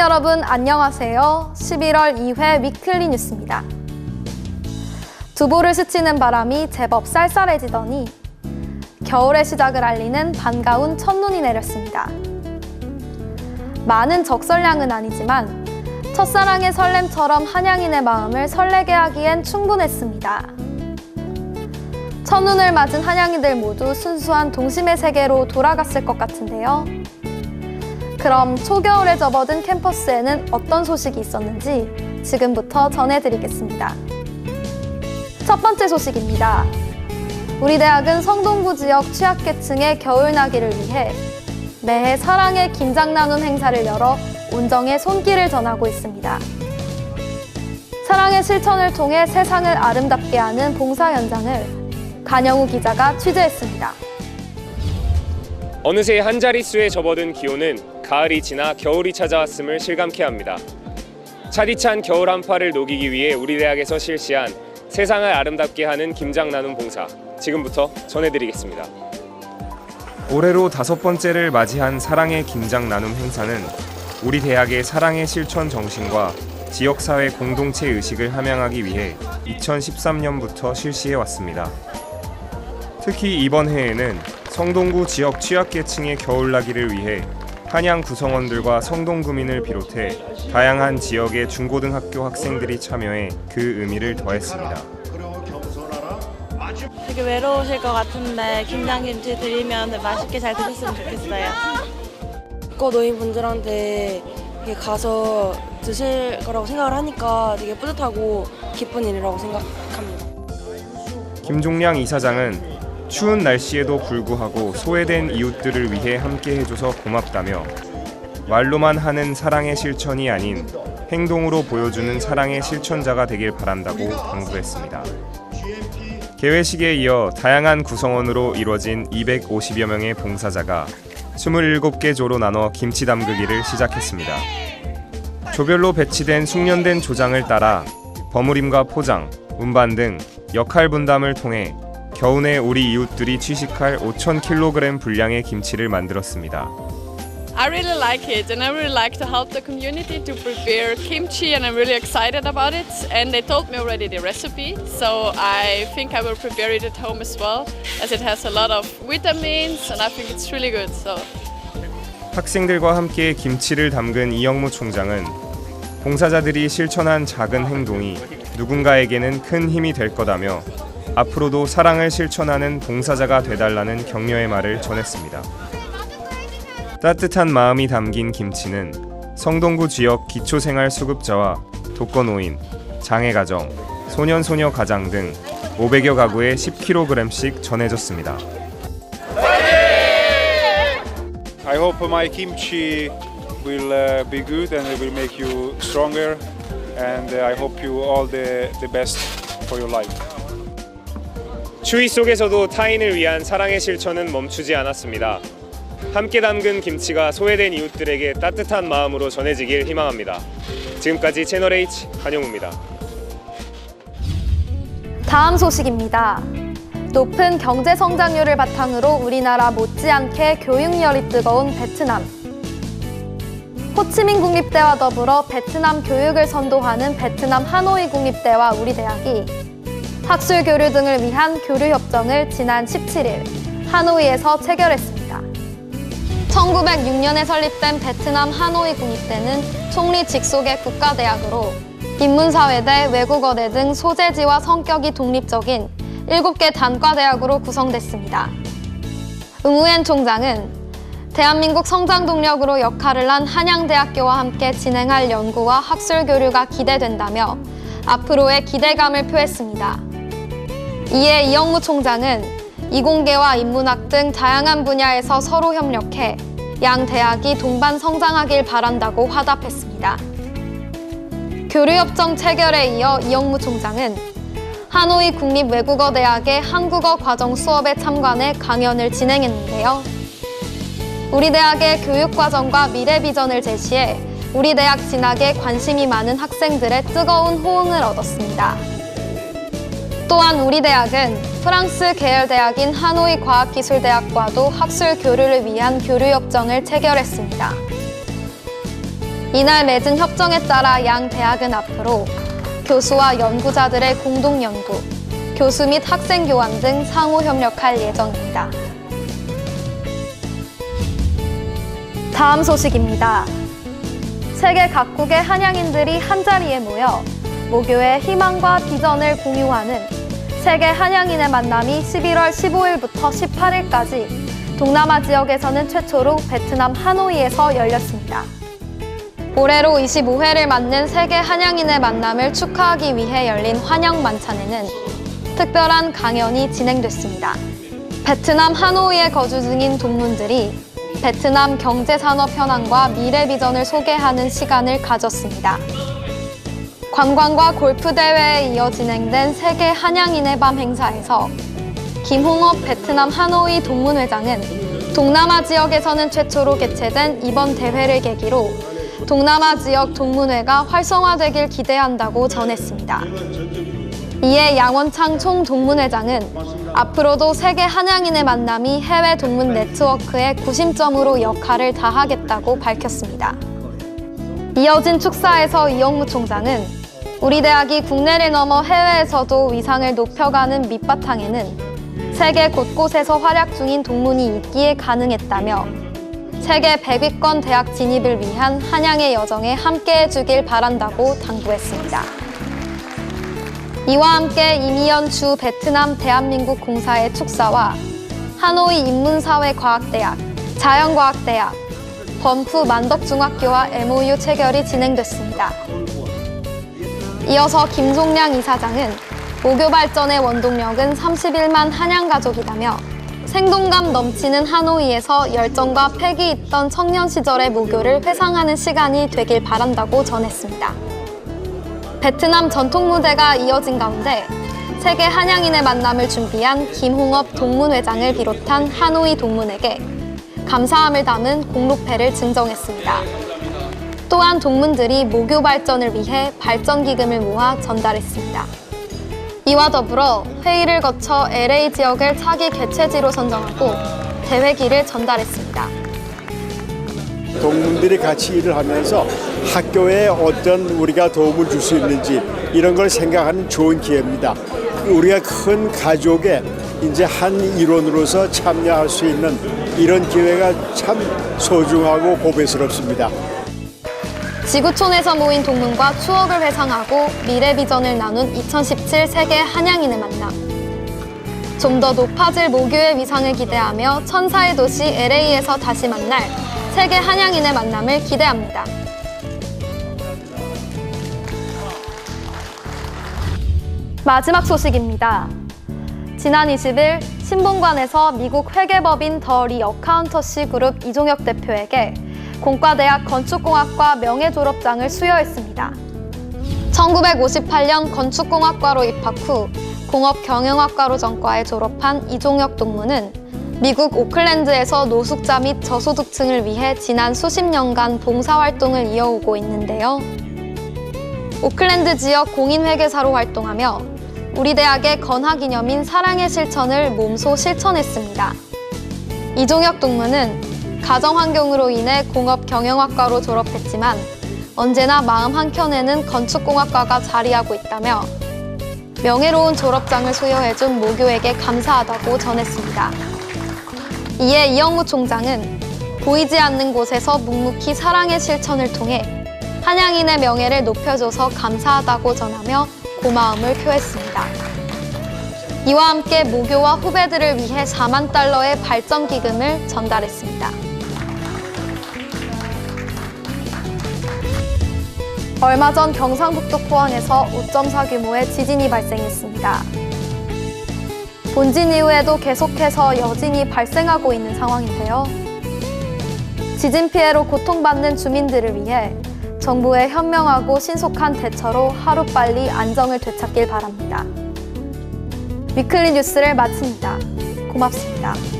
여러분 안녕하세요. 11월 2회 위클리 뉴스입니다. 두보를 스치는 바람이 제법 쌀쌀해지더니 겨울의 시작을 알리는 반가운 첫눈이 내렸습니다. 많은 적설량은 아니지만 첫사랑의 설렘처럼 한양인의 마음을 설레게 하기엔 충분했습니다. 첫눈을 맞은 한양이들 모두 순수한 동심의 세계로 돌아갔을 것 같은데요. 그럼 초겨울에 접어든 캠퍼스에는 어떤 소식이 있었는지 지금부터 전해드리겠습니다. 첫 번째 소식입니다. 우리 대학은 성동구 지역 취약계층의 겨울나기를 위해 매해 사랑의 김장 나눔 행사를 열어 온정의 손길을 전하고 있습니다. 사랑의 실천을 통해 세상을 아름답게 하는 봉사 현장을 간영우 기자가 취재했습니다. 어느새 한 자릿수에 접어든 기온은 가을이 지나 겨울이 찾아왔음을 실감케 합니다. 차디찬 겨울 한파를 녹이기 위해 우리 대학에서 실시한 세상을 아름답게 하는 김장 나눔 봉사 지금부터 전해드리겠습니다. 올해로 다섯 번째를 맞이한 사랑의 김장 나눔 행사는 우리 대학의 사랑의 실천 정신과 지역사회 공동체 의식을 함양하기 위해 2013년부터 실시해 왔습니다. 특히 이번 해에는 성동구 지역 취약계층의 겨울나기를 위해 한양 구성원들과 성동구민을 비롯해 다양한 지역의 중고등학교 학생들이 참여해 그 의미를 더했습니다. 되게 외로우실 것 같은데 김장김치 드리면 맛있게 잘 드셨으면 좋겠어요. 국고 노인분들한테 가서 드실 거라고 생각을 하니까 되게 뿌듯하고 기쁜 일이라고 생각합니다. 김종량 이사장은 추운 날씨에도 불구하고 소외된 이웃들을 위해 함께 해줘서 고맙다며 말로만 하는 사랑의 실천이 아닌 행동으로 보여주는 사랑의 실천자가 되길 바란다고 당부했습니다. 개회식에 이어 다양한 구성원으로 이뤄진 250여 명의 봉사자가 27개 조로 나눠 김치 담그기를 시작했습니다. 조별로 배치된 숙련된 조장을 따라 버무림과 포장, 운반 등 역할 분담을 통해 겨우내 우리 이웃들이 취식할 5,000kg 분량의 김치를 만들었습니다. I really like it and I really like to help the community to prepare kimchi and I'm really excited about it and they told me already the recipe so I think I will prepare it at home as well as it has a lot of vitamins and I think it's really good so 학생들과 함께 김치를 담근 이영무 총장은 봉사자들이 실천한 작은 행동이 누군가에게는 큰 힘이 될 거다며 앞으로도 사랑을 실천하는 봉사자가 되달라는 격려의 말을 전했습니다. 따뜻한 마음이 담긴 김치는 성동구 지역 기초생활수급자와 독거노인, 장애가정, 소년소녀 가장 등 500여 가구에 10kg씩 전해졌습니다. I hope my kimchi will uh, be good and it will make you stronger. And uh, I hope you all the, the best for your life. 추위 속에서도 타인을 위한 사랑의 실천은 멈추지 않았습니다. 함께 담근 김치가 소외된 이웃들에게 따뜻한 마음으로 전해지길 희망합니다. 지금까지 채널 H 한용우입니다. 다음 소식입니다. 높은 경제 성장률을 바탕으로 우리나라 못지않게 교육열이 뜨거운 베트남. 호치민 국립대와 더불어 베트남 교육을 선도하는 베트남 하노이 국립대와 우리 대학이 학술 교류 등을 위한 교류 협정을 지난 17일 하노이에서 체결했습니다. 1906년에 설립된 베트남 하노이 국립대는 총리 직속의 국가대학으로 인문사회대, 외국어대 등 소재지와 성격이 독립적인 7개 단과대학으로 구성됐습니다. 응우엔 총장은 대한민국 성장 동력으로 역할을 한 한양대학교와 함께 진행할 연구와 학술 교류가 기대된다며 앞으로의 기대감을 표했습니다. 이에 이영무 총장은 이공계와 인문학 등 다양한 분야에서 서로 협력해 양 대학이 동반 성장하길 바란다고 화답했습니다. 교류협정 체결에 이어 이영무 총장은 하노이 국립외국어대학의 한국어 과정 수업에 참관해 강연을 진행했는데요. 우리 대학의 교육과정과 미래 비전을 제시해 우리 대학 진학에 관심이 많은 학생들의 뜨거운 호응을 얻었습니다. 또한 우리 대학은 프랑스 계열 대학인 하노이 과학기술대학과도 학술 교류를 위한 교류협정을 체결했습니다. 이날 맺은 협정에 따라 양 대학은 앞으로 교수와 연구자들의 공동 연구, 교수 및 학생 교환 등 상호 협력할 예정입니다. 다음 소식입니다. 세계 각국의 한양인들이 한자리에 모여 모교의 희망과 비전을 공유하는 세계 한양인의 만남이 11월 15일부터 18일까지 동남아 지역에서는 최초로 베트남 하노이에서 열렸습니다. 올해로 25회를 맞는 세계 한양인의 만남을 축하하기 위해 열린 환영 만찬에는 특별한 강연이 진행됐습니다. 베트남 하노이에 거주 중인 동문들이 베트남 경제산업 현황과 미래 비전을 소개하는 시간을 가졌습니다. 관광과 골프 대회에 이어 진행된 세계 한양인의 밤 행사에서 김홍업 베트남 하노이 동문회장은 동남아 지역에서는 최초로 개최된 이번 대회를 계기로 동남아 지역 동문회가 활성화되길 기대한다고 전했습니다. 이에 양원창 총 동문회장은 앞으로도 세계 한양인의 만남이 해외 동문 네트워크의 구심점으로 역할을 다하겠다고 밝혔습니다. 이어진 축사에서 이영무 총장은 우리 대학이 국내를 넘어 해외에서도 위상을 높여가는 밑바탕에는 세계 곳곳에서 활약 중인 동문이 있기에 가능했다며 세계 100위권 대학 진입을 위한 한양의 여정에 함께해 주길 바란다고 당부했습니다. 이와 함께 이미연 주 베트남 대한민국 공사의 축사와 하노이 인문사회과학대학, 자연과학대학, 범프 만덕중학교와 MOU 체결이 진행됐습니다. 이어서 김종량 이사장은 모교 발전의 원동력은 31만 한양 가족이라며 생동감 넘치는 하노이에서 열정과 패기 있던 청년 시절의 모교를 회상하는 시간이 되길 바란다고 전했습니다. 베트남 전통 무대가 이어진 가운데 세계 한양인의 만남을 준비한 김홍업 동문회장을 비롯한 하노이 동문에게 감사함을 담은 공로패를 증정했습니다. 또한 동문들이 모교 발전을 위해 발전 기금을 모아 전달했습니다. 이와 더불어 회의를 거쳐 LA 지역을 차기 개최지로 선정하고 대회기를 전달했습니다. 동문들이 같이 일을 하면서 학교에 어떤 우리가 도움을 줄 수 있는지 이런 걸 생각하는 좋은 기회입니다. 우리가 큰 가족의 이제 한 일원으로서 참여할 수 있는 이런 기회가 참 소중하고 고배스럽습니다. 지구촌에서 모인 동문과 추억을 회상하고 미래 비전을 나눈 2017 세계 한양인의 만남. 좀 더 높아질 모교의 위상을 기대하며 천사의 도시 LA에서 다시 만날 세계 한양인의 만남을 기대합니다. 마지막 소식입니다. 지난 20일 신봉관에서 미국 회계법인 더 리 어카운터시 그룹 이종혁 대표에게 공과대학 건축공학과 명예졸업장을 수여했습니다. 1958년 건축공학과로 입학 후 공업경영학과로 전과에 졸업한 이종혁 동무는 미국 오클랜드에서 노숙자 및 저소득층을 위해 지난 수십 년간 봉사활동을 이어오고 있는데요. 오클랜드 지역 공인회계사로 활동하며 우리 대학의 건화 기념인 사랑의 실천을 몸소 실천했습니다. 이종혁 동무는 가정 환경으로 인해 공업 경영학과로 졸업했지만 언제나 마음 한켠에는 건축공학과가 자리하고 있다며 명예로운 졸업장을 수여해준 모교에게 감사하다고 전했습니다. 이에 이영무 총장은 보이지 않는 곳에서 묵묵히 사랑의 실천을 통해 한양인의 명예를 높여줘서 감사하다고 전하며 고마움을 표했습니다. 이와 함께 모교와 후배들을 위해 4만 달러의 발전 기금을 전달했습니다. 얼마 전 경상북도 포항에서 5.4 규모의 지진이 발생했습니다. 본진 이후에도 계속해서 여진이 발생하고 있는 상황인데요. 지진 피해로 고통받는 주민들을 위해 정부의 현명하고 신속한 대처로 하루빨리 안정을 되찾길 바랍니다. 위클리 뉴스를 마칩니다. 고맙습니다.